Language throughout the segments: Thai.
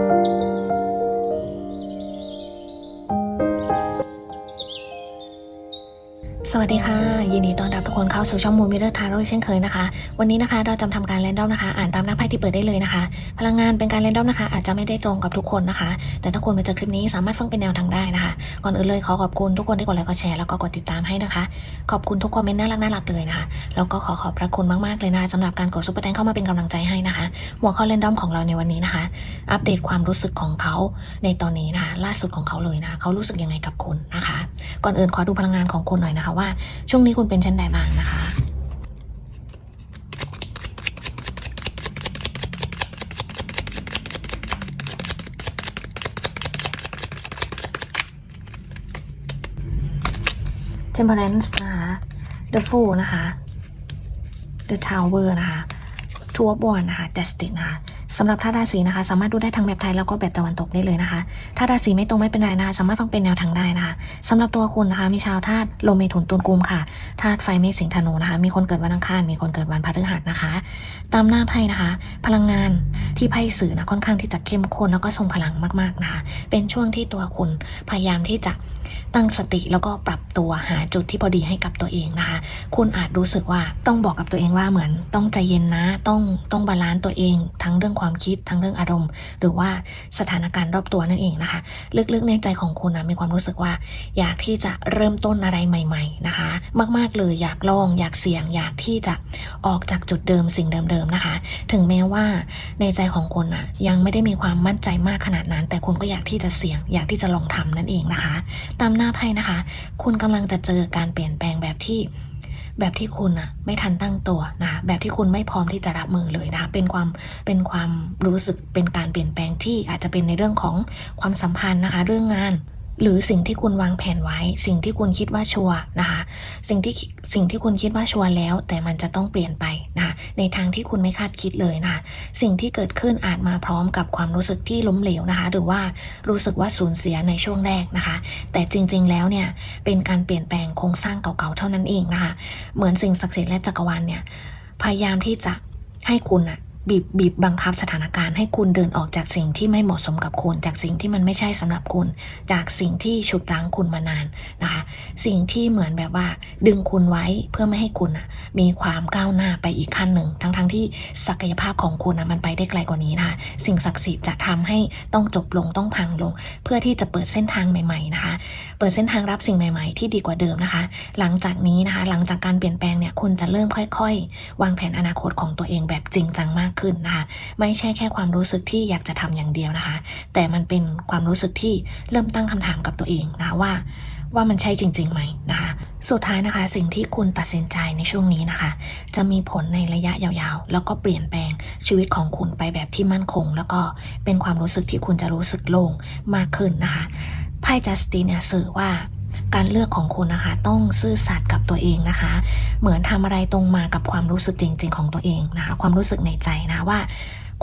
ส วัสดีค่ะ ยินดีต้อนรับทุกคนเข้าสู่ช่องมูมิเรอร์ทาโร่เช่นเคยนะคะ วันนี้นะคะเราจะทำการแรนดอมนะคะ อ่านตามหน้าไพ่ที่เปิดได้เลยนะคะ พลังงานเป็นการแรนดอมนะคะ อาจจะไม่ได้ตรงกับทุกคนนะคะ แต่ถ้าคุณไปเจอคลิปนี้สามารถฟังเป็นแนวทางได้นะคะ ก่อนอื่นเลยขอขอบคุณทุกคนที่กดไลค์กดแชร์แล้วก็กดติดตามให้นะคะ ขอบคุณทุกคอมเมนต์น่ารักน่ารักเลยนะคะแล้วก็ขอขอบพระคุณมากๆเลยนะสำหรับการกดซุปเปอร์แตงเข้ามาเป็นกำลังใจให้นะคะ หัวข้อแรนดอมของเราในวันนี้นะคะ อัปเดตความรู้สึกของเขาในตอนนี้นะคะล่าสุดของเขาเลยนะเขารู้สึกยังไงกับคุณนะคะ ก่อนอื่นขอดูพลังงานของคุณหน่อยนะคะว่าช่วงนี้คุณเป็นเช่นใดบ้างนะคะเทมเพลนส์นะคะเดอะฟูนะคะเดอะทาวเวอร์นะคะทัว of Wands นะคะ Destiny นะคะ สำหรับธาตุราศีนะคะ สามารถดูได้ทั้งแบบไทยแล้วก็แบบตะวันตกได้เลยนะคะถ้าราศีไม่ตรงไม่เป็นไรนะคะสามารถฟังเป็นแนวทางได้นะคะสำหรับตัวคุณนะคะ มีชาวธาตุลมเมถุนตุลกุมค่ะธาตุไฟเมษสิงธนูนะคะ มีคนเกิดวันอังคารมีคนเกิดวันพฤหัสนะคะ ตามหน้าไพ่นะคะ พลังงานที่ไพ่สื่อนะค่อนข้างที่จะเข้มข้นแล้วก็ทรงพลังมากๆนะคะ เป็นช่วงที่ตัวคุณพยายามที่จะตั้งสติแล้วก็ปรับตัวหาจุดที่พอดีให้กับตัวเองนะคะ คุณอาจรู้สึกว่าต้องบอกกับตัวเองว่าเหมือนต้องใจเย็นนะ ต้องต้องบาลานซ์ตัวเองทั้งเรื่องความคิดทั้งเรื่องอารมณ์ หรือว่าสถานการณ์รอบตัวนั่นเองนะคะ ลึกๆในใจของคุณนะมีความรู้สึกว่า อยากที่จะเริ่มต้นอะไรใหม่ ๆนะคะ มากๆเลยอยากลองอยากเสี่ยง อยากที่จะออกจากจุดเดิมสิ่งเดิมๆนะคะ ถึงแม้ว่าในใจของคุณนะยังไม่ได้มีความมั่นใจมากขนาดนั้น แต่คุณก็อยากที่จะเสี่ยง อยากที่จะลองทำนั่นเองนะคะ ตามหน้าไพ่นะคะ คุณกำลังจะเจอการเปลี่ยนแปลงแบบที่ แบบที่คุณอะไม่ทันตั้งตัวนะคะแบบที่คุณไม่พร้อมที่จะรับมือเลยนะคะเป็นความเป็นความรู้สึกเป็นการเปลี่ยนแปลงที่อาจจะเป็นในเรื่องของความสัมพันธ์นะคะ เรื่องงาน หรือสิ่งที่คุณวางแผนไว้ สิ่งที่คุณคิดว่าชัวร์นะคะ สิ่งที่สิ่งที่คุณคิดว่าชัวร์แล้ว แต่มันจะต้องเปลี่ยนไปนะคะในทางที่คุณไม่คาดคิดเลยนะคะสิ่งที่เกิดขึ้นอาจมาพร้อมกับความรู้สึกที่ล้มเหลวนะคะ หรือว่ารู้สึกว่าสูญเสียในช่วงแรกนะคะ แต่จริงๆแล้วเนี่ยเป็นการเปลี่ยนแปลงโครงสร้างเก่าๆเท่านั้นเองนะคะ เหมือนสิ่งศักดิ์สิทธิ์และจักรวาลเนี่ยพยายามที่จะให้คุณอะ บีบบีบบังคับสถานการณ์ให้คุณเดินออกจากสิ่งที่ไม่เหมาะสมกับคุณ จากสิ่งที่มันไม่ใช่สำหรับคุณ จากสิ่งที่ฉุดรั้งคุณมานานนะคะ สิ่งที่เหมือนแบบว่า ดึงคุณไว้เพื่อไม่ให้คุณอะมีความก้าวหน้าไปอีกขั้นหนึ่ง ทั้งๆทที่ศักยภาพของคุณอะมันไปได้ไกลกว่านี้นะคะ สิ่งศักดิ์สิทธิ์จะทำให้ต้องจบลงต้องพังลง เพื่อที่จะเปิดเส้นทางใหม่ ๆนะคะ เปิดเส้นทางรับสิ่งใหม่ ๆ ที่ดีกว่าเดิมนะคะ หลังจากนี้นะคะ หลังจากการเปลี่ยนแปลงเนี่ยคุณจะเริ่มค่อย ๆ วางแผนอนาคตของตัวเองแบบจริงจังมากขึ้นนะคะไม่ใช่แค่ความรู้สึกที่อยากจะทำอย่างเดียวนะคะ แต่มันเป็นความรู้สึกที่เริ่มตั้งคำถามกับตัวเองนะคะว่า ว่ามันใช่จริงๆไหมนะคะสุดท้ายนะคะ สิ่งที่คุณตัดสินใจในช่วงนี้นะคะ จะมีผลในระยะยาวๆ แล้วก็เปลี่ยนแปลงชีวิตของคุณไปแบบที่มั่นคง แล้วก็เป็นความรู้สึกที่คุณจะรู้สึกโล่งมากขึ้นนะคะไพ่จัสตินเนี่ยสื่อว่า การเลือกของคุณนะคะ ต้องซื่อสัตย์กับตัวเองนะคะ เหมือนทำอะไรตรงมากับความรู้สึกจริง ๆ ของตัวเองนะคะ ความรู้สึกในใจนะว่า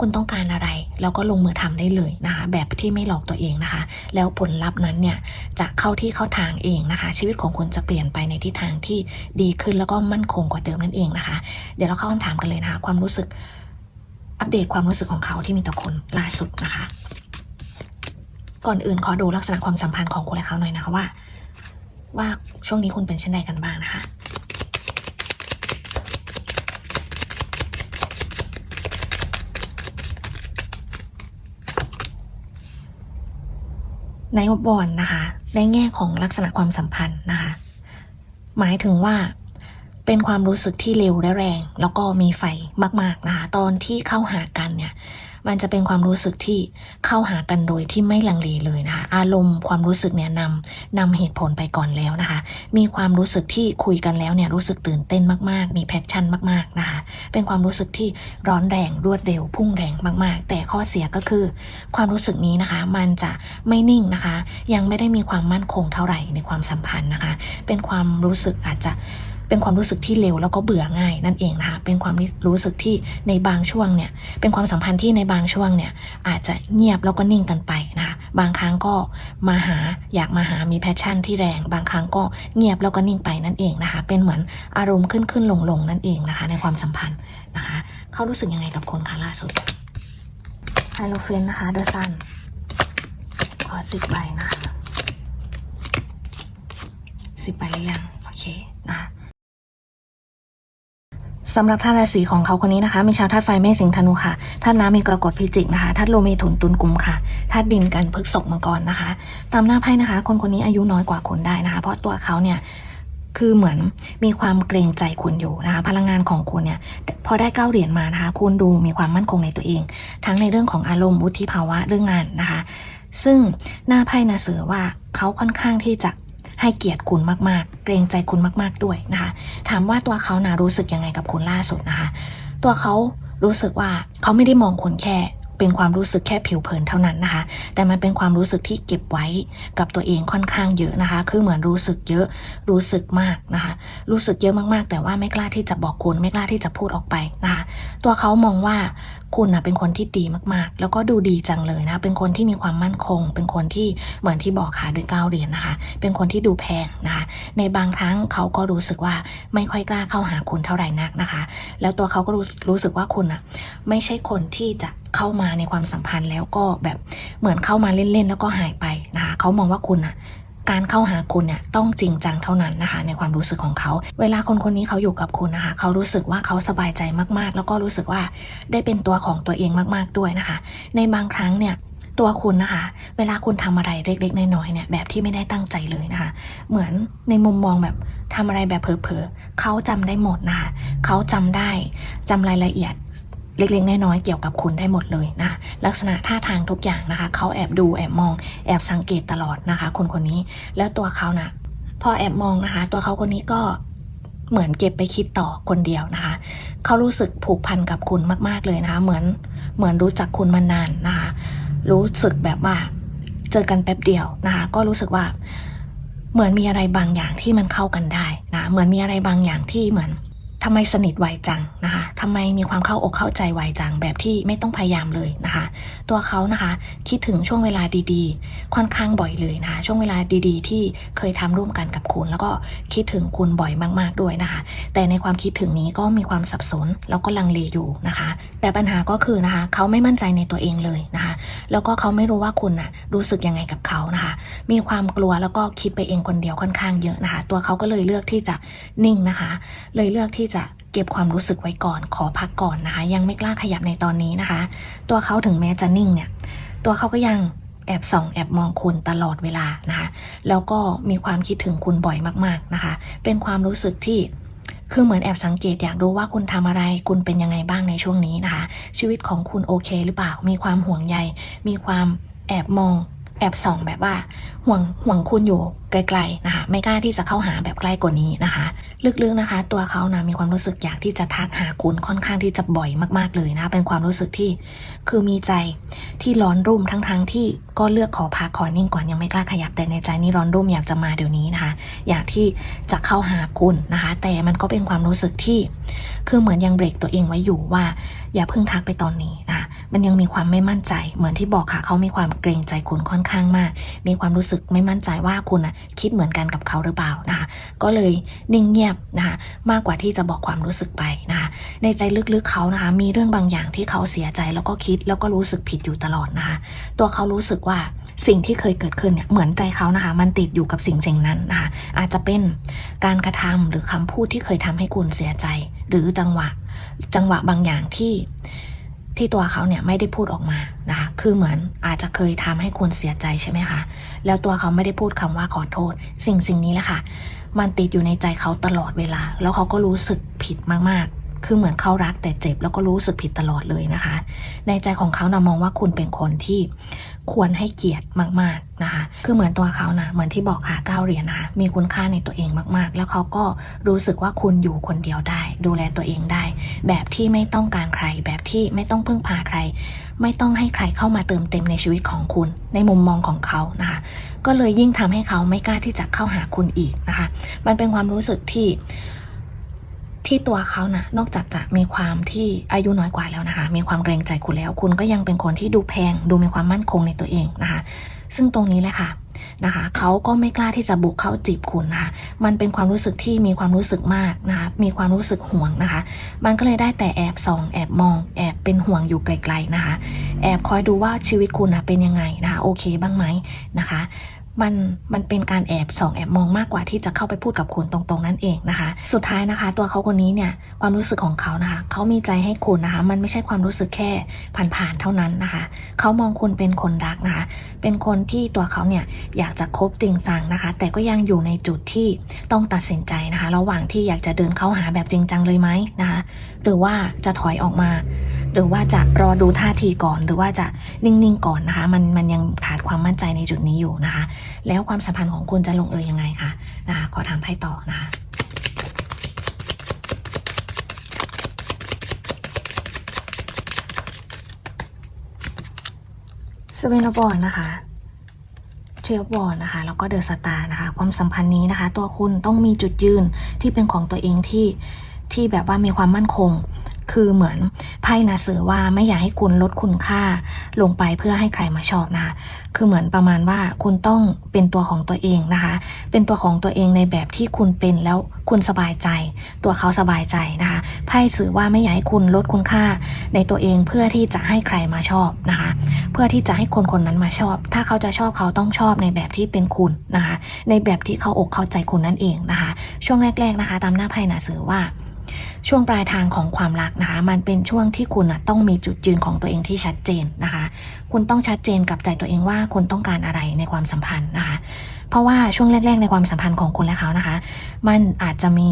คุณต้องการอะไรแล้วก็ลงมือทำได้เลยนะคะ แบบที่ไม่หลอกตัวเองนะคะ แล้วผลลัพธ์นั้นเนี่ยจะเข้าที่เข้าทางเองนะคะ ชีวิตของคุณจะเปลี่ยนไปในทิศทางที่ดีขึ้นแล้วก็มั่นคงกว่าเดิมนั่นเองนะคะ เดี๋ยวเราเข้าคำถามกันเลยนะคะ ความรู้สึกอัปเดตความรู้สึกของเขาที่มีต่อคุณล่าสุดนะคะ ก่อนอื่นขอดูลักษณะความสัมพันธ์ของคุณและเขาหน่อยนะคะว่า ว่าช่วงนี้คุณเป็นเช่นใดกันบ้างนะคะ ในบอลนะคะในแง่ของลักษณะความสัมพันธ์นะคะ หมายถึงว่าเป็นความรู้สึกที่เร็วและแรง แล้วก็มีไฟมาก ๆนะคะ ตอนที่เข้าหากันเนี่ย มันจะเป็นความรู้สึกที่เข้าหากันโดยที่ไม่ลังเลเลยนะคะ อารมณ์ความรู้สึกเนี่ยนำนำเหตุผลไปก่อนแล้วนะคะ มีความรู้สึกที่คุยกันแล้วเนี่ยรู้สึกตื่นเต้นมาก ๆ มีแพชชั่นมาก ๆนะคะ เป็นความรู้สึกที่ร้อนแรงรวดเร็วพุ่งแรงมาก ๆ แต่ข้อเสียก็คือ ความรู้สึกนี้นะคะ มันจะไม่นิ่งนะคะ ยังไม่ได้มีความมั่นคงเท่าไหร่ในความสัมพันธ์นะคะ เป็นความรู้สึกอาจจะ เป็นความรู้สึกที่เร็วแล้วก็เบื่อง่ายนั่นเองนะคะเป็นความรู้สึกที่ในบางช่วงเนี่ยเป็นความสัมพันธ์ที่ในบางช่วงเนี่ยอาจจะเงียบแล้วก็นิ่งกันไปนะคะบางครั้งก็มาหาอยากมาหามีแพชชั่นที่แรง บางครั้งก็เงียบแล้วก็นิ่งไปนั่นเองนะคะเป็นเหมือนอารมณ์ขึ้นขึ้นลงลงนั่นเองนะคะในความสัมพันธ์นะคะเขารู้สึกยังไงกับคนคะล่าสุดไฮโลเฟนนะคะเดอะซันขอสิบใบนะคะสิบใบหรือยัง โอเคนะคะ สำหรับธาตุราศีของเขาคนนี้นะคะ มีชาวธาตุไฟเมษสิงห์ธนูค่ะธาตุน้ำมีกรกฎพิจิกนะคะธาตุลมมีถุนตุลกุมค่ะธาตุดินกันพฤกษกมังกรนะคะ ตามหน้าไพ่นะคะ คนคนนี้อายุน้อยกว่าคุณได้นะคะ เพราะตัวเขาเนี่ยคือเหมือนมีความเกรงใจคุณอยู่นะคะ พลังงานของคุณเนี่ยพอได้เก้าเหรียญมานะคะ คุณดูมีความมั่นคงในตัวเอง ทั้งในเรื่องของอารมณ์วุฒิภาวะเรื่องงานนะคะ ซึ่งหน้าไพ่นะเสือว่าเขาค่อนข้างที่จะ ให้เกียรติคุณมากๆ เกรงใจคุณมากๆด้วยนะคะ ถามว่าตัวเขานะรู้สึกยังไงกับคุณล่าสุดนะคะ ตัวเขารู้สึกว่าเขาไม่ได้มองคุณแค่เป็นความรู้สึกแค่ผิวเผินเท่านั้นนะคะ แต่มันเป็นความรู้สึกที่เก็บไว้กับตัวเองค่อนข้างเยอะนะคะ คือเหมือนรู้สึกเยอะ รู้สึกมากนะคะ รู้สึกเยอะมากๆ แต่ว่าไม่กล้าที่จะบอกคุณ ไม่กล้าที่จะพูดออกไปนะคะ ตัวเขามองว่าคุณนะเป็นคนที่ดีมากๆ แล้วก็ดูดีจังเลยนะ เป็นคนที่มีความมั่นคง เป็นคนที่เหมือนที่บอกค่ะด้วยก้าวเหรียญนะคะ เป็นคนที่ดูแพงนะคะ ในบางครั้งเขาก็รู้สึกว่าไม่ค่อยกล้าเข้าหาคุณเท่าไหร่นักนะคะ แล้วตัวเขาก็รู้รู้สึกว่าคุณอะไม่ใช่คนที่จะเข้ามาในความสัมพันธ์แล้วก็แบบเหมือนเข้ามาเล่นๆ แล้วก็หายไปนะคะ เขามองว่าคุณอะ การเข้าหาคุณเนี่ยต้องจริงจังเท่านั้นนะคะ ในความรู้สึกของเขา เวลาคนคนนี้เขาอยู่กับคุณนะคะ เขารู้สึกว่าเขาสบายใจมากๆ แล้วก็รู้สึกว่าได้เป็นตัวของตัวเองมากๆด้วยนะคะ ในบางครั้งเนี่ยตัวคุณนะคะ เวลาคุณทำอะไรเล็กๆน้อยๆเนี่ยแบบที่ไม่ได้ตั้งใจเลยนะคะ เหมือนในมุมมองแบบทำอะไรแบบเผลอๆเขาจำได้หมดนะคะ เขาจำได้จำรายละเอียด เล็กๆน้อยๆเกี่ยวกับคุณได้หมดเลยนะลักษณะท่าทางทุกอย่างนะคะ เขาแอบดูแอบมองแอบสังเกตตลอดนะคะ คนคนนี้แล้วตัวเขานะพอแอบมองนะคะ ตัวเขาคนนี้ก็เหมือนเก็บไปคิดต่อคนเดียวนะคะ เขารู้สึกผูกพันกับคุณมากๆเลยนะคะ เหมือนเหมือนรู้จักคุณมานานนะคะ รู้สึกแบบว่าเจอกันแป๊บเดียวนะคะ ก็รู้สึกว่า เหมือนมีอะไรบางอย่างที่มันเข้ากันได้นะ เหมือนมีอะไรบางอย่างที่เหมือน ทำไมสนิทไวจังนะคะทำไมมีความเข้าอกเข้าใจไวจัง แบบที่ไม่ต้องพยายามเลยนะคะ ตัวเขานะคะคิดถึงช่วงเวลาดีๆ ค่อนข้างบ่อยเลยนะคะช่วงเวลาดีๆ ที่เคยทำร่วมกันกับคุณ แล้วก็คิดถึงคุณบ่อยมากๆด้วยนะคะ แต่ในความคิดถึงนี้ก็มีความสับสนแล้วก็ลังเลอยู่นะคะ แต่ปัญหาก็คือนะคะ เขาไม่มั่นใจในตัวเองเลยนะคะ แล้วก็เขาไม่รู้ว่าคุณน่ะรู้สึกยังไงกับเขานะคะ มีความกลัวแล้วก็คิดไปเองคนเดียวค่อนข้างเยอะนะคะ ตัวเขาก็เลยเลือกที่จะนิ่งนะคะ เลยเลือกที่จะเก็บความรู้สึกไว้ก่อน ขอพักก่อนนะคะ ยังไม่กล้าขยับในตอนนี้นะคะ ตัวเขาถึงแม้จะนิ่งเนี่ย ตัวเขาก็ยังแอบส่องแอบมองคุณตลอดเวลานะคะ แล้วก็มีความคิดถึงคุณบ่อยมากๆนะคะ เป็นความรู้สึกที่คือเหมือนแอบสังเกตอยากรู้ว่าคุณทำอะไร คุณเป็นยังไงบ้างในช่วงนี้นะคะ ชีวิตของคุณโอเคหรือเปล่า มีความห่วงใย มีความแอบมอง แอบส่องแบบว่าห่วงห่วงคุณอยู่ไกลๆนะคะ ไม่กล้าที่จะเข้าหาแบบใกล้กว่านี้นะคะ ลึกๆนะคะ ตัวเขานะมีความรู้สึกอยากที่จะทักหาคุณค่อนข้างที่จะบ่อยมากๆเลยนะ เป็นความรู้สึกที่คือมีใจที่ร้อนรุ่มทั้งๆที่ก็เลือกขอพักขอนิ่งก่อนยังไม่กล้าขยับแต่ในใจนี่ร้อนรุ่มอยากจะมาเดี๋ยวนี้นะคะ อยากที่จะเข้าหาคุณนะคะ แต่มันก็เป็นความรู้สึกที่ คือเหมือนยังเบรกตัวเองไว้อยู่ว่า อย่าเพิ่งทักไปตอนนี้นะะมันยังมีความไม่มั่นใจ เหมือนที่บอกค่ะเขามีความเกรงใจคุณค่อนข้างมาก มีความรู้สึกไม่มั่นใจว่าคุณนะคิดเหมือนกันกับเขาหรือเปล่านะคะ ก็เลยนิ่งเงียบนะคะมากกว่าที่จะบอกความรู้สึกไปนะคะในใจลึกๆเขานะคะมีเรื่องบางอย่างที่เขาเสียใจแล้วก็คิดแล้วก็รู้สึกผิดอยู่ตลอดนะคะ ตัวเขารู้สึกว่าสิ่งที่เคยเกิดขึ้นเนี่ยเหมือนใจเขานะคะ มันติดอยู่กับสิ่งสิ่งนั้นนะคะอาจจะเป็นการกระทำหรือคำพูดที่เคยทำให้คุณเสียใจ หรือจังหวะจังหวะบางอย่างที่ ที่ตัวเขาเนี่ยไม่ได้พูดออกมานะคะ คือเหมือนอาจจะเคยทำให้คุณเสียใจใช่ไหมคะ แล้วตัวเขาไม่ได้พูดคำว่าขอโทษ สิ่งสิ่งนี้แหละค่ะ มันติดอยู่ในใจเขาตลอดเวลา แล้วเขาก็รู้สึกผิดมากๆ คือเหมือนเขารักแต่เจ็บแล้วก็รู้สึกผิดตลอดเลยนะคะ ในใจของเขานะมองว่าคุณเป็นคนที่ควรให้เกียรติมากๆนะคะ คือเหมือนตัวเขานะเหมือนที่บอกค่ะก้าวเหรียญนะคะมีคุณค่าในตัวเองมากๆ แล้วเขาก็รู้สึกว่าคุณอยู่คนเดียวได้ ดูแลตัวเองได้ แบบที่ไม่ต้องการใคร แบบที่ไม่ต้องพึ่งพาใคร ไม่ต้องให้ใครเข้ามาเติมเต็มในชีวิตของคุณ ในมุมมองของเขานะคะ ก็เลยยิ่งทำให้เขาไม่กล้าที่จะเข้าหาคุณอีกนะคะ มันเป็นความรู้สึกที่ ที่ตัวเขานะนอกจากจะมีความที่อายุน้อยกว่าแล้วนะคะ มีความเกรงใจคุณแล้ว คุณก็ยังเป็นคนที่ดูแพง ดูมีความมั่นคงในตัวเองนะคะ ซึ่งตรงนี้แหละค่ะนะคะเขาก็ไม่กล้าที่จะบุกเข้าจีบคุณนะคะ มันเป็นความรู้สึกที่มีความรู้สึกมากนะคะ มีความรู้สึกห่วงนะคะ มันก็เลยได้แต่แอบส่องแอบมอง แอบเป็นห่วงอยู่ไกลๆนะคะ แอบคอยดูว่าชีวิตคุณนะเป็นยังไงนะคะ โอเคบ้างไหมนะคะ มันมันเป็นการแอบส่องแอบมองมากกว่าที่จะเข้าไปพูดกับคุณตรงๆ นั่นเองนะคะ สุดท้ายนะคะ ตัวเขาคนนี้เนี่ยความรู้สึกของเขานะคะเขามีใจให้คุณนะคะ มันไม่ใช่ความรู้สึกแค่ผ่านๆเท่านั้นนะคะเขามองคุณเป็นคนรักนะคะ เป็นคนที่ตัวเขาเนี่ยอยากจะคบจริงจังนะคะ แต่ก็ยังอยู่ในจุดที่ต้องตัดสินใจนะคะ ระหว่างที่อยากจะเดินเข้าหาแบบจริงจังเลยไหมนะคะ หรือว่าจะถอยออกมา หรือว่าจะรอดูท่าทีก่อนหรือว่าจะนิ่งๆก่อนนะคะ มันมันยังขาดความมั่นใจในจุดนี้อยู่นะคะ แล้วความสัมพันธ์ของคุณจะลงเอยยังไงคะนะคะขอถามไพ่ต่อนะคะสเวนบอลนะคะเทียบอลนะคะ แล้วก็เดอะสตาร์นะคะ ความสัมพันธ์นี้นะคะ ตัวคุณต้องมีจุดยืนที่เป็นของตัวเองที่ที่แบบว่ามีความมั่นคง คือเหมือนไพ่นะสื่อว่าไม่อยากให้คุณลดคุณค่าลงไปเพื่อให้ใครมาชอบนะคะคือเหมือนประมาณว่าคุณต้องเป็นตัวของตัวเองนะคะ เป็นตัวของตัวเองในแบบที่คุณเป็นแล้วคุณสบายใจ ตัวเขาสบายใจนะคะไพ่สื่อว่าไม่อยากให้คุณลดคุณค่าในตัวเองเพื่อที่จะให้ใครมาชอบนะคะ เพื่อที่จะให้คนคนนั้นมาชอบ ถ้าเขาจะชอบเขาต้องชอบในแบบที่เป็นคุณนะคะ ในแบบที่เขาอกเข้าใจคุณนั่นเองนะคะ ช่วงแรก ๆนะคะ ตามหน้าไพ่นะสื่อว่า ช่วงปลายทางของความรักนะคะ มันเป็นช่วงที่คุณต้องมีจุดยืนของตัวเองที่ชัดเจนนะคะ คุณต้องชัดเจนกับใจตัวเองว่าคุณต้องการอะไรในความสัมพันธ์นะคะ เพราะว่าช่วงแรก ๆ ในความสัมพันธ์ของคุณและเขานะคะ มันอาจจะมี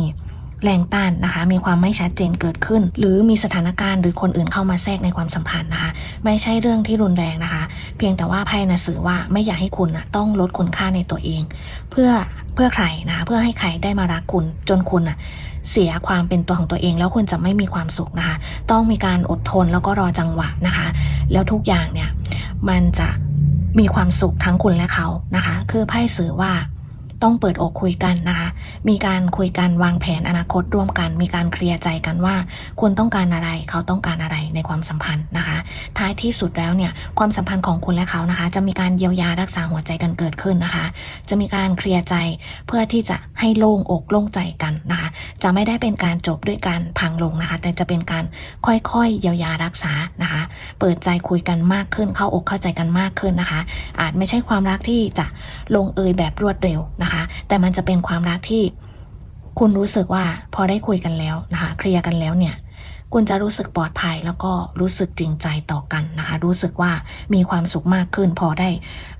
แรงต้านนะคะ มีความไม่ชัดเจนเกิดขึ้น หรือมีสถานการณ์หรือคนอื่นเข้ามาแทรกในความสัมพันธ์นะคะ ไม่ใช่เรื่องที่รุนแรงนะคะ เพียงแต่ว่าไพ่นะสื่อว่าไม่อยากให้คุณนะต้องลดคุณค่าในตัวเอง เพื่อเพื่อใครนะคะเพื่อให้ใครได้มารักคุณ จนคุณนะเสียความเป็นตัวของตัวเอง แล้วคุณจะไม่มีความสุขนะคะ ต้องมีการอดทนแล้วก็รอจังหวะนะคะ แล้วทุกอย่างเนี่ยมันจะมีความสุขทั้งคุณและเขานะคะ คือไพ่สื่อว่า ต้องเปิดอกคุยกันนะคะ มีการคุยกันวางแผนอนาคตร่วมกัน มีการเคลียร์ใจกันว่าคุณต้องการอะไรเขาต้องการอะไรในความสัมพันธ์นะคะ ท้ายที่สุดแล้วเนี่ยความสัมพันธ์ของคุณและเขานะคะ จะมีการเยียวยารักษาหัวใจกันเกิดขึ้นนะคะ จะมีการเคลียร์ใจเพื่อที่จะให้โล่งอกโล่งใจกันนะคะ จะไม่ได้เป็นการจบด้วยการพังลงนะคะ แต่จะเป็นการค่อยๆเยียวยารักษานะคะ เปิดใจคุยกันมากขึ้นเข้าอกเข้าใจกันมากขึ้นนะคะ อาจไม่ใช่ความรักที่จะลงเอยแบบรวดเร็วนะคะแต่มันจะเป็นความรักที่คุณรู้สึกว่าพอได้คุยกันแล้วนะคะเคลียร์กันแล้วเนี่ย คุณจะรู้สึกปลอดภัยแล้วก็รู้สึกจริงใจต่อกันนะคะ รู้สึกว่ามีความสุขมากขึ้น พอได้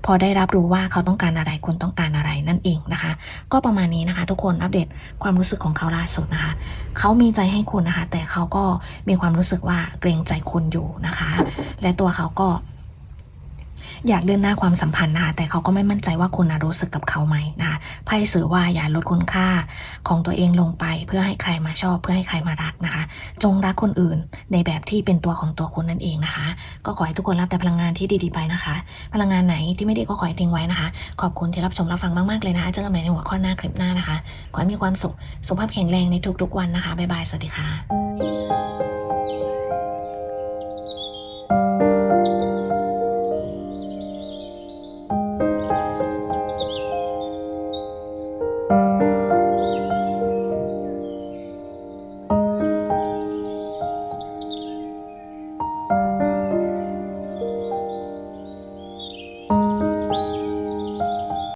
พอได้รับรู้ว่าเขาต้องการอะไรคุณต้องการอะไรนั่นเองนะคะ ก็ประมาณนี้นะคะ ทุกคนอัปเดตความรู้สึกของเขาล่าสุดนะคะ เขามีใจให้คุณนะคะ แต่เขาก็มีความรู้สึกว่าเกรงใจคุณอยู่นะคะ และตัวเขาก็ อยากเดินหน้าความสัมพันธ์นะคะแต่เขาก็ไม่มั่นใจว่าคุณรู้สึกกับเขาไหมนะคะไพ่สื่อว่าอย่าลดคุณค่าของตัวเองลงไป เพื่อให้ใครมาชอบ เพื่อให้ใครมารักนะคะ จงรักคนอื่นในแบบที่เป็นตัวของตัวคุณนั่นเองนะคะ ก็ขอให้ทุกคนรับแต่พลังงานที่ดีๆไปนะคะ พลังงานไหนที่ไม่ดีก็ขอให้ทิ้งไว้นะคะ ขอบคุณที่รับชมรับฟังมากๆเลยนะคะเจอกันใหม่ในหัวข้อหน้าคลิปหน้านะคะขอให้มีความสุขสุขภาพแข็งแรงในทุกๆวันนะคะบ๊ายบายสวัสดีค่ะ